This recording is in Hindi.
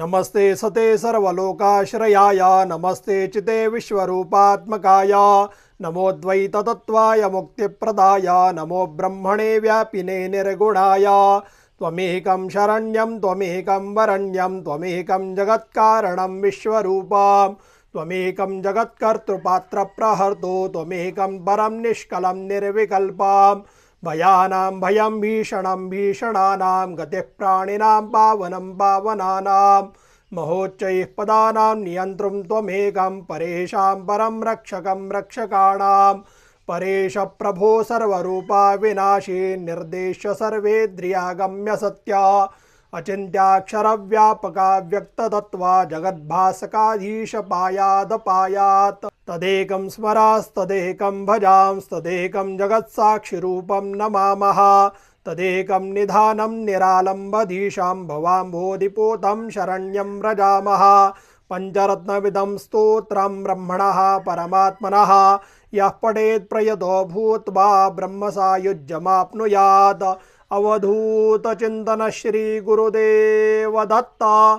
नमस्ते सते सर्वलोकाश्रयाय, नमस्ते चिते विश्वरूपात्मकाय। नमोद्वै ततत्त्वाय मुक्तिप्रदाय, नमो ब्रह्मणे व्यापिने निर्गुणाय। त्वमेकं शरण्यं, त्वमेकं वरण्यं, त्वमेकं जगत्कारणं विश्वरूपं त्वमेकं जगत्कर्तृपात्रप्रहर्तो, त्वमेकं परं निष्कलं निर्विकल्पं भयानां भयं भीषणं भीषणानां गतिः प्राणिनां पावनं पावनानां महोच्चैः पदानां नियन्तृं त्वमेकं परेषां परं रक्षकं परेश प्रभो सर्वरूपा विनाशी निर्देश्य सर्वेन्द्रियागम्य सत्या अचिन्त्याक्षरव्यापका व्यक्ततत्त्वा जगद्भासकाधीश पायादपायात्। तदेकं स्मरास्तदेकं भजांस्तदेकं जगत्साक्षिरूपं नमामः, तदेकं निधानं निरालम्बधीशां भवाम्भोधिपोतं शरण्यं व्रजामः, पञ्चरत्नविदं स्तोत्रं ब्रह्मणः परमात्मनः, यः पठेत् प्रयतो भूत्वा ब्रह्मसायुज्यमाप्नुयात्। अवधूतचिन्तन श्रीगुरुदेव दत्ता